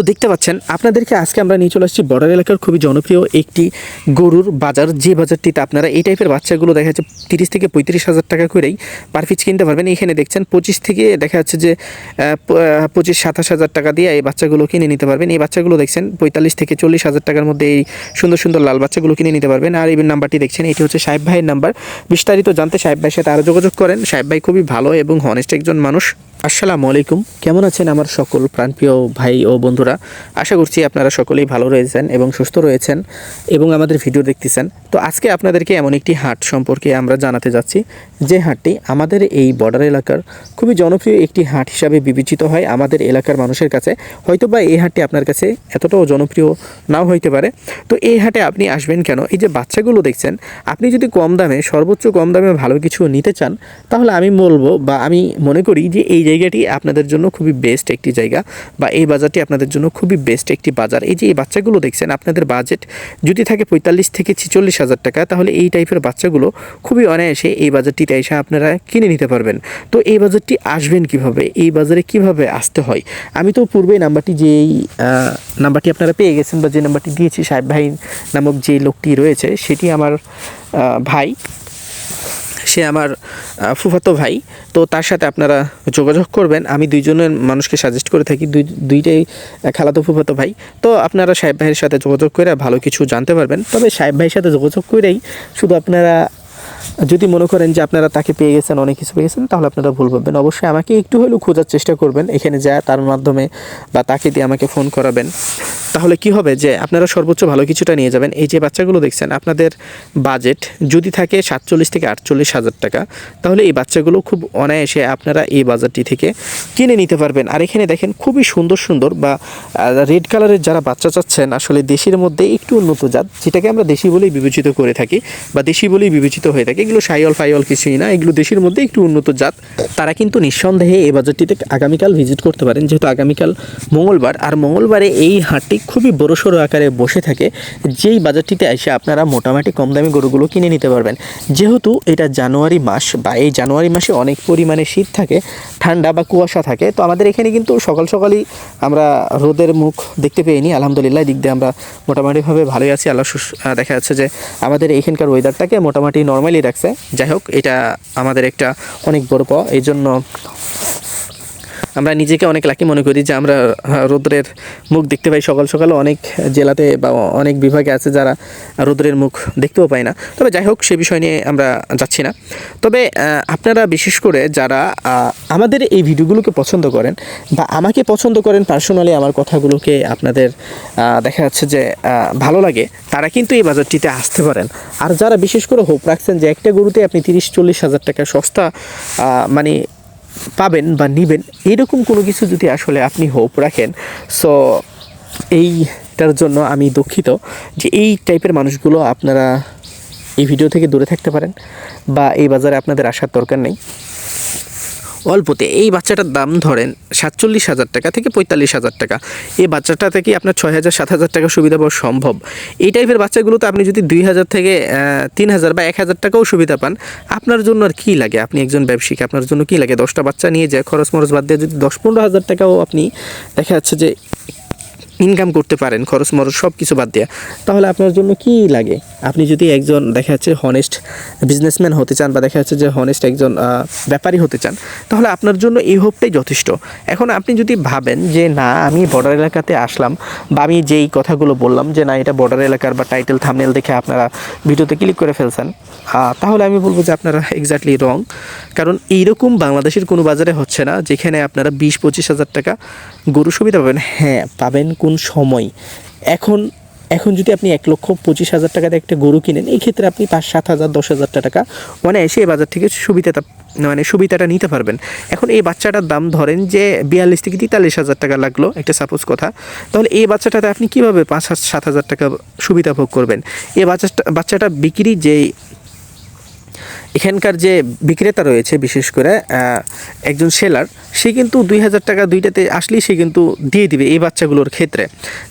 তো দেখতে পাচ্ছেন, আপনাদেরকে আজকে আমরা নিয়ে চলে আসছি বর্ডার এলাকার খুবই জনপ্রিয় একটি গরুর বাজার। যে বাজারটিতে আপনারা এই টাইপের বাচ্চাগুলো দেখা যাচ্ছে তিরিশ থেকে পঁয়ত্রিশ হাজার টাকা করেই পার পিস কিনতে পারবেন। এখানে দেখছেন পঁচিশ থেকে দেখা যাচ্ছে যে পঁচিশ সাতাশ হাজার টাকা দিয়ে এই বাচ্চাগুলো কিনে নিতে পারবেন। এই বাচ্চাগুলো দেখছেন পঁয়তাল্লিশ থেকে চল্লিশ হাজার টাকার মধ্যে এই সুন্দর সুন্দর লাল বাচ্চাগুলো কিনে নিতে পারবেন। আর এই নাম্বারটি দেখছেন, এটি হচ্ছে সাহেব ভাইয়ের নাম্বার বিস্তারিত জানতে সাহেব ভাইয়ের সাথে আরও যোগাযোগ করেন। সাহেব ভাই খুবই ভালো এবং হনেস্ট একজন মানুষ। আসসালামু আলাইকুম। কেমন আছেন আমার সকল প্রাণপ্রিয় ভাই ও বন্ধুরা? আশা করছি আপনারা সকলেই ভালো রয়েছেন এবং সুস্থ রয়েছেন এবং আমাদের ভিডিও দেখতেছেন। তো আজকে আপনাদেরকে এমন একটি হাট সম্পর্কে আমরা জানাতে যাচ্ছি। যে হাটটি আমাদের এই বর্ডার এলাকার খুবই জনপ্রিয় একটি হাট হিসাবে বিবেচিত হয় আমাদের এলাকার মানুষের কাছে। হয়তো বা এই হাটটি আপনার কাছে এতটাও জনপ্রিয় নাও হইতে পারে। তো এই হাটে আপনি আসবেন কেন? এই যে বাচ্চাগুলো দেখছেন, আপনি যদি কম দামে, সর্বোচ্চ কম দামে ভালো কিছু নিতে চান, তাহলে আমি বলব বা আমি মনে করি যে এই জায়গাটি আপনাদের জন্য খুবই বেস্ট একটি জায়গা বা এই বাজারটি আপনাদের জন্য খুবই বেস্ট একটি বাজার। এই যে এই বাচ্চাগুলো দেখছেন, আপনাদের বাজেট যদি থাকে পঁয়তাল্লিশ থেকে ছিচল্লিশ হাজার টাকা, তাহলে এই টাইপের বাচ্চাগুলো খুবই অনায়াসে এই বাজারটিতে এসে আপনারা কিনে নিতে পারবেন। তো এই বাজারটি আসবেন কীভাবে? এই বাজারে কীভাবে আসতে হয়? আমি তো পূর্বে নাম্বারটি যেই নাম্বারটি আপনারা পেয়ে গেছেন বা যে নাম্বারটি দিয়েছি সাহেব ভাই নামক যে লোকটি রয়েছে, সেটি আমার ভাই। সে আমার ফুফাতো ভাই। তো তার সাথে আপনারা যোগাযোগ করবেন। আমি দুইজনের মানুষকে সাজেস্ট করে থাকি। দুই, দুইটাই খালাতো ফুফাতো ভাই। তো আপনারা সাহেব ভাইয়ের সাথে যোগাযোগ করে ভালো কিছু জানতে পারবেন। তবে সাহেব ভাইয়ের সাথে যোগাযোগ করেই শুধু আপনারা যদি মনে করেন যে আপনারা তাকে পেয়ে গেছেন, অনেক কিছু পেয়ে গেছেন, তাহলে আপনারা ভুল ভাববেন। অবশ্যই আমাকে একটু হলেও খোঁজার চেষ্টা করবেন এখানে যা তার মাধ্যমে বা তাকে দিয়ে আমাকে ফোন করাবেন। তাহলে কি হবে যে আপনারা সর্বোচ্চ ভালো কিছুটা নিয়ে যাবেন? এই যে বাচ্চাগুলো দেখছেন, আপনাদের বাজেট যদি থাকে সাতচল্লিশ থেকে আটচল্লিশ হাজার টাকা, তাহলে এই বাচ্চাগুলো খুব অনায়াসে আপনারা এই বাজারটি থেকে কিনে নিতে পারবেন। আর এখানে দেখেন খুবই সুন্দর সুন্দর বা রেড কালারের যারা বাচ্চা চাচ্ছেন, আসলে দেশের মধ্যে একটু উন্নত জাত, যেটাকে আমরা দেশি বলেই বিবেচিত করে থাকি বা দেশি বলেই বিবেচিত হয়ে থাকে, এগুলো সাইল ফাইল কিছুই না, এগুলো দেশের মধ্যে একটু উন্নত জাত। তারা কিন্তু নিঃসন্দেহে এই বাজারটিতে আগামীকাল ভিজিট করতে পারেন, যেহেতু আগামীকাল মঙ্গলবার। আর মঙ্গলবারে এই হাটটি খুবই বড়সড় আকারে বসে থাকে, যেই বাজারটিতে এসে আপনারা মোটামুটি কম দামি গরুগুলো কিনে নিতে পারবেন। যেহেতু এটা জানুয়ারি মাস বা এই জানুয়ারি মাসে অনেক পরিমাণে শীত থাকে, ঠান্ডা বা কুয়াশা থাকে, তো আমাদের এখানে কিন্তু সকাল সকালই আমরা রোদের মুখ দেখতে পেয়ে নিই। আলহামদুলিল্লাহ দিক দিয়ে আমরা মোটামুটিভাবে ভালোই আছি। আল্লাহ দেখা যাচ্ছে যে আমাদের এইখানকার ওয়েদারটাকে মোটামুটি নর্মালি রাখছে। যাই হোক, এটা আমাদের একটা অনেক বড় পাওয়া এই জন্য আমরা নিজেকে অনেক লাকি মনে করি যে আমরা রৌদ্রের মুখ দেখতে পাই সকাল সকাল। অনেক জেলাতে বা অনেক বিভাগে আছে যারা রৌদ্রের মুখ দেখতেও পায় না। তবে যাই হোক, সে বিষয় নিয়ে আমরা যাচ্ছি না। তবে আপনারা বিশেষ করে যারা আমাদের এই ভিডিওগুলোকে পছন্দ করেন বা আমাকে পছন্দ করেন পার্সোনালি আমার কথাগুলোকে আপনাদের দেখা যাচ্ছে যে ভালো লাগে, তারা কিন্তু এই বাজারটিতে আসতে পারেন। আর যারা বিশেষ করে হোপ রাখছেন যে একটা গরুতে আপনি তিরিশ, চল্লিশ হাজার টাকা সস্তা মানে পাবেন বা নেবেন, এরকম কোনো কিছু যদি আসলে আপনি হোপ রাখেন সো এইটার জন্য আমি দুঃখিত যে এই টাইপের মানুষগুলো আপনারা এই ভিডিও থেকে দূরে থাকতে পারেন বা এই বাজারে আপনাদের আসার দরকার নেই। অল্পতে, এই বাচ্চাটার দাম ধরেন সাতচল্লিশ হাজার টাকা থেকে পঁয়তাল্লিশ হাজার টাকা। এই বাচ্চাটা থেকে আপনার ছয় হাজার সাত হাজার টাকা সুবিধা পাওয়া সম্ভব। এই টাইপের বাচ্চাগুলোতে আপনি যদি দুই হাজার থেকে তিন হাজার বা এক হাজার টাকাও সুবিধা পান, আপনার জন্য আর কী লাগে? আপনি একজন ব্যবসায়ী, আপনার জন্য কী লাগে? দশটা বাচ্চা নিয়ে যায় খরচ মরচ বাদ দিয়ে যদি দশ পনেরো হাজার টাকাও আপনি দেখা যাচ্ছে যে ইনকাম করতে পারেন, খরচ মরচ সব কিছু বাদ দেওয়া তাহলে আপনার জন্য কি লাগে? আপনি যদি একজন, দেখা যাচ্ছে হনেস্ট বিজনেসম্যান হতে চান বা দেখা যাচ্ছে যে হনেস্ট একজন ব্যাপারী হতে চান, তাহলে আপনার জন্য এই হোপটাই যথেষ্ট। এখন আপনি যদি ভাবেন যে, না, আমি বর্ডার এলাকাতে আসলাম বা আমি যেই কথাগুলো বললাম যে, না, এটা বর্ডার এলাকার বা টাইটেল থামনেল দেখে আপনারা ভিডিওতে ক্লিক করে ফেলছেন তাহলে আমি বলব যে আপনারা এক্স্যাক্টলি রং কারণ এইরকম বাংলাদেশের কোনো বাজারে হচ্ছে না যেখানে আপনারা বিশ পঁচিশ হাজার টাকা গরু সুবিধা পাবেন। হ্যাঁ পাবেন কোন সময়। এখন এখন যদি আপনি এক লক্ষ পঁচিশ হাজার টাকাতে একটা গরু কিনেন, এই ক্ষেত্রে আপনি পাঁচ, সাত হাজার, দশ হাজার টাকা মানে এসে বাজার থেকে সুবিধাটা মানে সুবিধাটা নিতে পারবেন। এখন এই বাচ্চাটার দাম ধরেন যে বিয়াল্লিশ থেকে তেতাল্লিশ হাজার টাকা লাগল, একটা সাপোজ কথা। তাহলে এই বাচ্চাটাতে আপনি কীভাবে পাঁচ, সাত হাজার টাকা সুবিধা ভোগ করবেন? এই বাচ্চাটা বাচ্চাটা বিক্রি যে এখানকার যে বিক্রেতা রয়েছে, বিশেষ করে একজন সেলার সে কিন্তু দুই হাজার টাকা দুইটাতে আসলেই সে কিন্তু দিয়ে দিবে এই বাচ্চাগুলোর ক্ষেত্রে।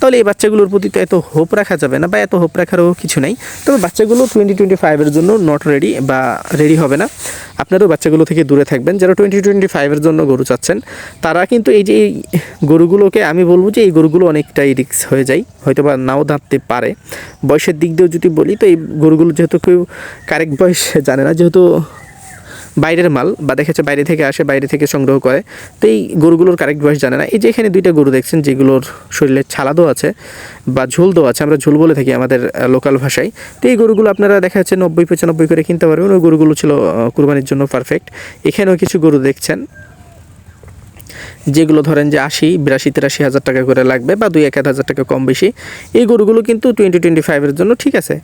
তাহলে এই বাচ্চাগুলোর প্রতি তো এত হোপ রাখা যাবে না বা এত হোপ রাখারও কিছু নেই। তবে বাচ্চাগুলো টোয়েন্টি টোয়েন্টি ফাইভের জন্য নট রেডি বা রেডি হবে না। আপনারাও বাচ্চাগুলো থেকে দূরে থাকবেন। যারা টোয়েন্টি টোয়েন্টি ফাইভের জন্য গরু চাচ্ছেন, তারা কিন্তু এই যে এই গরুগুলোকে আমি বলব যে এই গরুগুলো অনেকটাই রিক্স হয়ে যায় হয়তো বা নাও দাঁড়তে পারে। বয়সের দিক দিয়েও যদি বলি, তো এই গরুগুলো যেহেতু কেউ, কারেক্ট বয়স জানে না, যেহেতু বাইরের মাল বা দেখা বাইরে থেকে আসে, বাইরে থেকে সংগ্রহ করে। তো এই গরুগুলোর কারেক্ট বয়স জানে না। এই যে এখানে দুইটা গরু দেখছেন, যেগুলোর শরীরে ছালাদও আছে বা ঝোল দো আছে, আমরা ঝোল বলে থাকি আমাদের লোকাল ভাষায়। তো এই গরুগুলো আপনারা দেখা যাচ্ছে নব্বই পঁচানব্বই করে কিনতে পারবেন। ওই গরুগুলো ছিল কুরবানির জন্য পারফেক্ট এখানেও কিছু গরু দেখছেন। যেগুলো ধরেন যে আশি, বিরাশি, তিরাশি হাজার টাকা করে লাগবে বা দুই এক হাজার টাকা কম বেশি, এই গরুগুলো কিন্তু টোয়েন্টি টোয়েন্টি ফাইভের জন্য ঠিক আছে।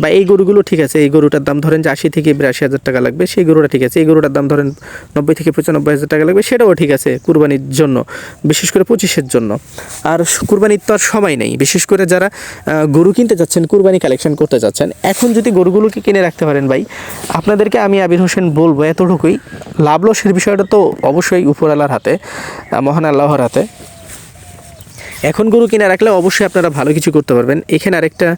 বা এই গরুগুলো ঠিক আছে, এই গরুটার দাম ধরেন যে আশি থেকে বিরাশি হাজার টাকা লাগবে, সেই গরুটা ঠিক আছে। এই গরুটার দাম ধরেন নব্বই থেকে পঁচানব্বই হাজার টাকা লাগবে, সেটাও ঠিক আছে কুরবানির জন্য, বিশেষ করে পঁচিশের জন্য। আর কুরবানির তো আর সময় নেই, বিশেষ করে যারা গরু কিনতে যাচ্ছেন, কুরবানি কালেকশন করতে যাচ্ছেন, এখন যদি গরুগুলোকে কিনে রাখতে পারেন ভাই, আপনাদেরকে আমি আবির হোসেন বলব এতটুকুই লাভ লসের বিষয়টা তো অবশ্যই উপরওয়ালার হাতে। মহান আল্লাহর হাতে। এখন গরু কিনে রাখলে অবশ্যই আপনারা ভালো কিছু করতে পারবেন। এখানে আরেকটা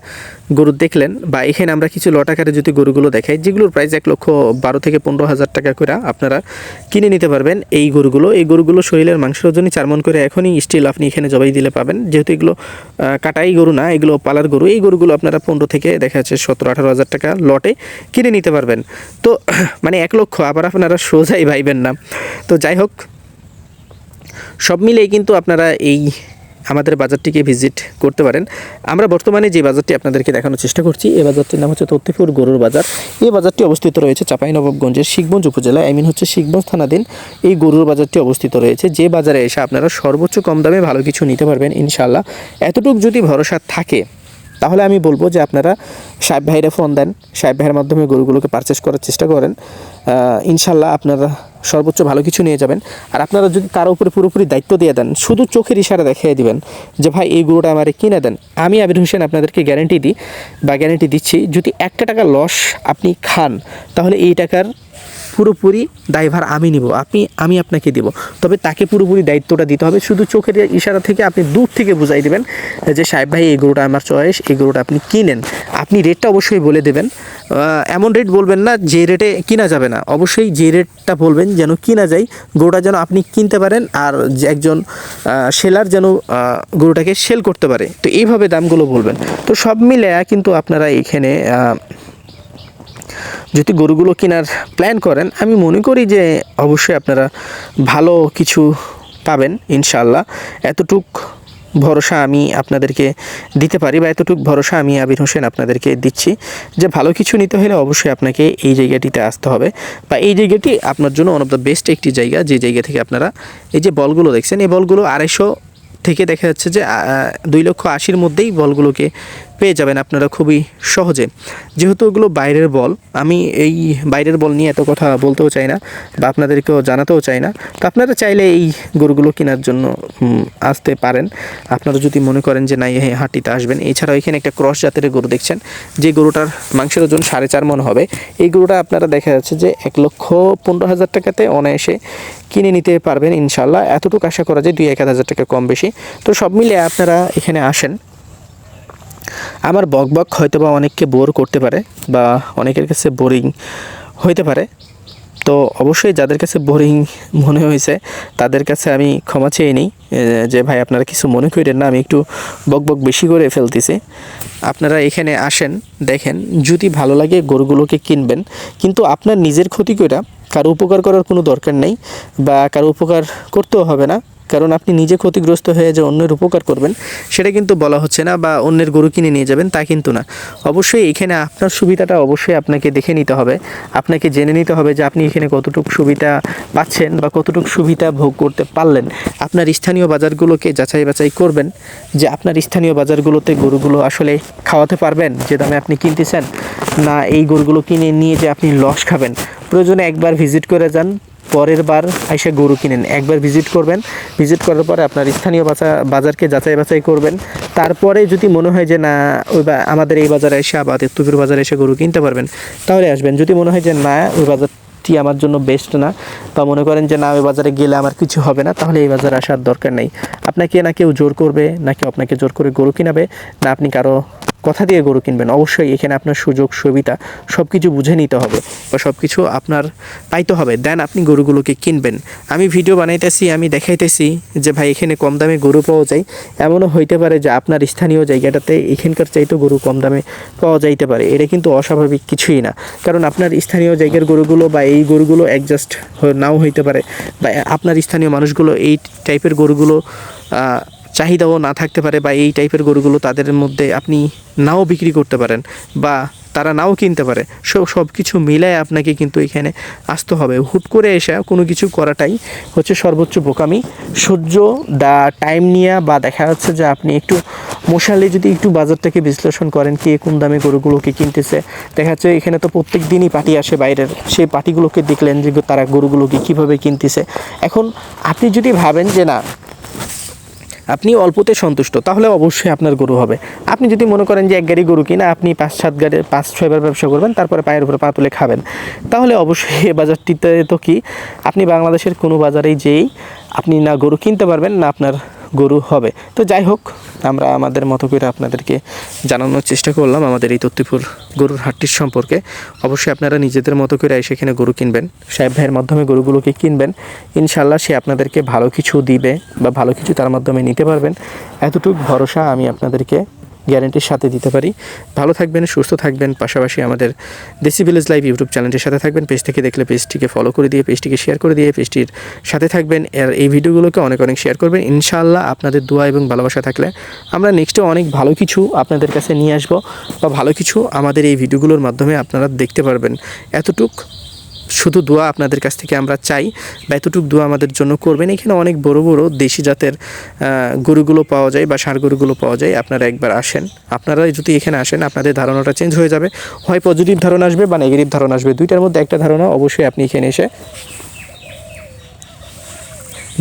গরু দেখলেন বা এখানে আমরা কিছু লট আকারে যদি গরুগুলো দেখাই, যেগুলোর প্রাইস এক লক্ষ বারো থেকে পনেরো হাজার টাকা করে আপনারা কিনে নিতে পারবেন এই গরুগুলো। এই গরুগুলো শরীরের মাংসের ওজনই চার মন করে এখনই স্টিল আপনি এখানে জবাই দিলে পাবেন। যেহেতু এগুলো কাটাই গরু না, এগুলো পালার গরু, এই গরুগুলো আপনারা পনেরো থেকে দেখা যাচ্ছে সতেরো, আঠারো হাজার টাকা লটে কিনে নিতে পারবেন। তো মানে এক লক্ষ, আবার আপনারা সোজাই ভাইবেন না। তো যাই হোক সব মিলেই কিন্তু আপনারা এই আমাদের বাজারটিকে ভিজিট করতে পারেন। আমরা বর্তমানে যে বাজারটি আপনাদেরকে দেখানোর চেষ্টা করছি, এই বাজারটির নাম হচ্ছে তথ্যপুর গরুর বাজার। এই বাজারটি অবস্থিত রয়েছে চাঁপাইনবাবগঞ্জের শিখগঞ্জ উপজেলায়। আই মিন হচ্ছে শিখগঞ্জ থানাধীন এই গরুর বাজারটি অবস্থিত রয়েছে। যে বাজারে এসে আপনারা সর্বোচ্চ কম দামে ভালো কিছু নিতে পারবেন ইনশাল্লাহ এতটুকু যদি ভরসা থাকে তাহলে আমি বলব যে আপনারা সাহেব ভাইরা ফোন দেন, সাহেব ভাইয়ের মাধ্যমে গরুগুলোকে পারচেস করার চেষ্টা করেন। ইনশাল্লাহ আপনারা সর্বোচ্চ ভালো কিছু নিয়ে যাবেন। আর আপনারা যদি কারও উপরে পুরোপুরি দায়িত্ব দিয়ে দেন, শুধু চোখের ইশারা দেখিয়ে দিবেন যে, ভাই, এই গরুটা আমারে কিনে দেন। আমি আবির হোসেন আপনাদেরকে গ্যারেন্টি দিই বা গ্যারেন্টি দিচ্ছি, যদি একটা টাকা লস আপনি খান, তাহলে এই টাকার পুরোপুরি দায়ভার আমি নিব, আপনি, আমি আপনাকে দিব। তবে তাকে পুরোপুরি দায়িত্বটা দিতে হবে। শুধু চোখের ইশারা থেকে আপনি দূর থেকে বুঝাই দেবেন যে, সাহেব ভাই, এই গরুটা আমার চয়েস এই গরুটা আপনি কিনেন। আপনি রেটটা অবশ্যই বলে দেবেন। এমন রেট বলবেন না যে রেটে কিনা যাবে না। অবশ্যই যে রেটটা বলবেন যেন কিনা যায়, গরুটা যেন আপনি কিনতে পারেন আর একজন সেলার যেন গরুটাকে সেল করতে পারে। তো এইভাবে দামগুলো বলবেন। তো সব মিলে কিন্তু আপনারা এখানে যদি গরুগুলো কেনার প্ল্যান করেন, আমি মনে করি যে অবশ্যই আপনারা ভালো কিছু পাবেন ইনশাল্লাহ এতটুক ভরসা আমি আপনাদেরকে দিতে পারি বা এতটুক ভরসা আমি আবির হোসেন আপনাদেরকে দিচ্ছি যে ভালো কিছু নিতে হলে অবশ্যই আপনাকে এই জায়গাটিতে আসতে হবে বা এই জায়গাটি আপনার জন্য ওয়ান অফ দ্য বেস্ট একটি জায়গা, যে জায়গা থেকে আপনারা এই যে বলগুলো দেখছেন, এই বলগুলো আড়াইশো থেকে দেখা যাচ্ছে যে দুই লক্ষ আশির মধ্যেই বলগুলোকে পেয়ে যাবেন আপনারা খুবই সহজে। যেহেতু ওগুলো বাইরের বল, আমি এই বাইরের বল নিয়ে এত কথা বলতেও চাই না বা আপনাদেরকেও জানাতেও চাই না। তো আপনারা চাইলে এই গরুগুলো কেনার জন্য আসতে পারেন। আপনারা যদি মনে করেন যে, না, এই হাটটিতে আসবেন। এছাড়াও এখানে একটা ক্রস জাতের গরু দেখছেন, যে গরুটার মাংসের ওজন সাড়ে চার মন হবে। এই গরুটা আপনারা দেখা যাচ্ছে যে, এক লক্ষ পনেরো হাজার টাকাতে অনায়াসে কিনে নিতে পারবেন ইনশাল্লাহ এতটুকু আশা করা যায় দুই এক হাজার টাকা কম বেশি। তো সব মিলিয়ে আপনারা এখানে আসেন। আমার বক বক হয়তো বা অনেককে বোর করতে পারে বা অনেকের কাছে বোরিং হইতে পারে। তো অবশ্যই যাদের কাছে বোরিং মনে হয়েছে, তাদের কাছে আমি ক্ষমা চেয়ে নিই যে ভাই আপনারা কিছু মনে করেন না, আমি একটু বক বক বেশি করে ফেলতেছি। আপনারা এখানে আসেন, দেখেন, যদি ভালো লাগে গরুগুলোকে কিনবেন, কিন্তু আপনার নিজের ক্ষতি করে কারও উপকার করার কোনো দরকার নেই বা কারও উপকার করতেও হবে না। কারণ আপনি নিজে ক্ষতিগ্রস্ত হয়ে যে অন্যের উপকার করবেন, সেটা কিন্তু বলা হচ্ছে না বা অন্যের গরু কিনে নিয়ে যাবেন তা কিন্তু না। অবশ্যই এখানে আপনার সুবিধাটা অবশ্যই আপনাকে দেখে নিতে হবে। আপনাকে জেনে নিতে হবে যে আপনি এখানে কতটুকু সুবিধা পাচ্ছেন বা কতটুকু সুবিধা ভোগ করতে পারলেন। আপনার স্থানীয় বাজারগুলোকে যাচাই বাছাই করবেন যে আপনার স্থানীয় বাজারগুলোতে গরুগুলো আসলে খাওয়াতে পারবেন, যে দামে আপনি কিনতেছেন, না এই গরুগুলো কিনে নিয়ে যে আপনি লস খাবেন। প্রয়োজনে একবার ভিজিট করে যান পরের বার আইসা গরু কিনেন। একবার ভিজিট করবেন। ভিজিট করার পরে আপনার স্থানীয় বাজার বাজারকে যাচাই বাছাই করবেন। তারপরে যদি মনে হয় যে, না, ওই আমাদের এই বাজারে এসে বা তেত্তুপুর বাজারে এসে গরু কিনতে পারবেন, তাহলে আসবেন। যদি মনে হয় যে, না, ওই বাজারটি আমার জন্য বেস্ট না, বা মনে করেন যে, না, ওই বাজারে গেলে আমার কিছু হবে না, তাহলে এই বাজারে আসার দরকার নেই। আপনাকে না কেউ জোর করবে, না কেউ আপনাকে জোর করে গরু কিনাবে, না আপনি কারও কথা দিয়ে গরু কিনবেন। অবশ্যই এখানে আপনার সুযোগ, সুবিধা সব কিছু বুঝে নিতে হবে বা সব কিছু আপনার পাইতে হবে। দেন আপনি গরুগুলোকে কিনবেন। আমি ভিডিও বানাইতেছি, আমি দেখাইতেছি যে ভাই এখানে কম দামে গরু পাওয়া যায়। এমনও হইতে পারে যে আপনার স্থানীয় জায়গাটাতে এখানকার চাইতেও গরু কম দামে পাওয়া যাইতে পারে। এটা কিন্তু অস্বাভাবিক কিছুই না। কারণ আপনার স্থানীয় জায়গার গরুগুলো বা এই গরুগুলো অ্যাডজাস্ট নাও হইতে পারে বা আপনার স্থানীয় মানুষগুলো এই টাইপের গরুগুলো চাহিদাও না থাকতে পারে বা এই টাইপের গরুগুলো তাদের মধ্যে আপনি নাও বিক্রি করতে পারেন বা তারা নাও কিনতে পারে। সব সব কিছু মিলায় আপনাকে কিন্তু এখানে আসতে হবে। হুট করে এসে কোনো কিছু করাটাই হচ্ছে সর্বোচ্চ বোকামি। সহ্য দা টাইম নিয়ে বা দেখা যাচ্ছে যে আপনি একটু মশালে যদি একটু বাজারটাকে বিশ্লেষণ করেন কে কোন দামে গরুগুলোকে কিনতেছে, দেখা যাচ্ছে এখানে তো প্রত্যেক দিনই পার্টি আসে বাইরের। সেই পার্টিগুলোকে দেখলেন যে তারা গরুগুলোকে কীভাবে কিনতেছে। এখন আপনি যদি ভাবেন যে না আপনি অল্পতে সন্তুষ্ট, তাহলে অবশ্যই আপনার গরু হবে। আপনি যদি মনে করেন যে এক গাড়ি গরু কিনা, আপনি পাঁচ সাত গাড়ি পাঁচ ছয়বার ব্যবসা করবেন, তারপরে পায়ের উপরে পা তুলে খাবেন। তাহলে অবশ্যই এ বাজারটিতে তো কি, আপনি বাংলাদেশের কোনো বাজারেই যেই আপনি না গরু কিনতে পারবেন, না আপনার গরু হবে। তো যাই হোক, আমরা আমাদের মতো করে আপনাদেরকে জানানোর চেষ্টা করলাম আমাদের এই তথ্যপুর গরুর হাটটির সম্পর্কে। অবশ্যই আপনারা নিজেদের মতো করে সেখানে গরু কিনবেন। সাহেব ভাইয়ের মাধ্যমে গরুগুলোকে কিনবেন। ইনশাল্লাহ সে আপনাদেরকে ভালো কিছু দিবে বা ভালো কিছু তার মাধ্যমে নিতে পারবেন। এতটুকু ভরসা আমি আপনাদেরকে গ্যারেন্টির সাথে দিতে পারি। ভালো থাকবেন, সুস্থ থাকবেন, পাশাপাশি আমাদের দেশি ভিলেজ লাইভ ইউটিউব চ্যানেলটির সাথে থাকবেন। পেজ থেকে দেখলে পেজটিকে ফলো করে দিয়ে, পেজটিকে শেয়ার করে দিয়ে, পেজটির সাথে থাকবেন। আর এই ভিডিওগুলোকে অনেক অনেক শেয়ার করবেন। ইনশাআল্লাহ আপনাদের দোয়া এবং ভালোবাসা থাকলে আমরা নেক্সটে অনেক ভালো কিছু আপনাদের কাছে নিয়ে আসব বা ভালো কিছু আমাদের এই ভিডিওগুলোর মাধ্যমে আপনারা দেখতে পারবেন। এতটুক। শুধু দোয়া আপনাদের কাছ থেকে আমরা চাই বা এতটুকু দোয়া আমাদের জন্য করবেন। এখানে অনেক বড় বড় দেশি জাতের গরুগুলো পাওয়া যায় বা ষাঁড় গরুগুলো পাওয়া যায়। আপনারা একবার আসেন। আপনারা যদি এখানে আসেন, আপনাদের ধারণাটা চেঞ্জ হয়ে যাবে। হয় পজিটিভ ধারণা আসবে বা নেগেটিভ ধারণা আসবে। দুইটার মধ্যে একটা ধারণা অবশ্যই আপনি এখানে এসে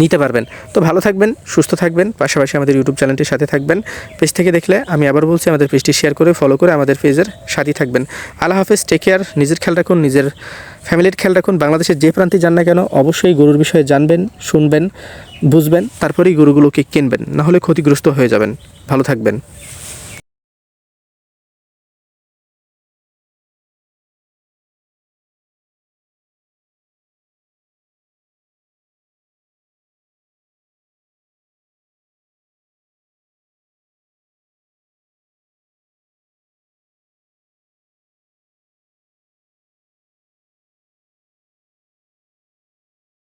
নিতে পারবেন। তো ভালো থাকবেন, সুস্থ থাকবেন, পাশাপাশি আমাদের ইউটিউব চ্যানেলটির সাথে থাকবেন। পেজ থেকে দেখলে আমি আবার বলছি, আমাদের পেজটি শেয়ার করে ফলো করে আমাদের পেজের সাথেই থাকবেন। আল্লাহ হাফেজ টেক কেয়ার নিজের খেয়াল রাখুন, নিজের ফ্যামিলির খেয়াল রাখুন, বাংলাদেশের যে প্রান্তে যান না কেন অবশ্যই গরুর বিষয়ে জানবেন, শুনবেন, বুঝবেন, তারপরেই গরুগুলোকে কিনবেন, নাহলে ক্ষতিগ্রস্ত হয়ে যাবেন। ভালো থাকবেন।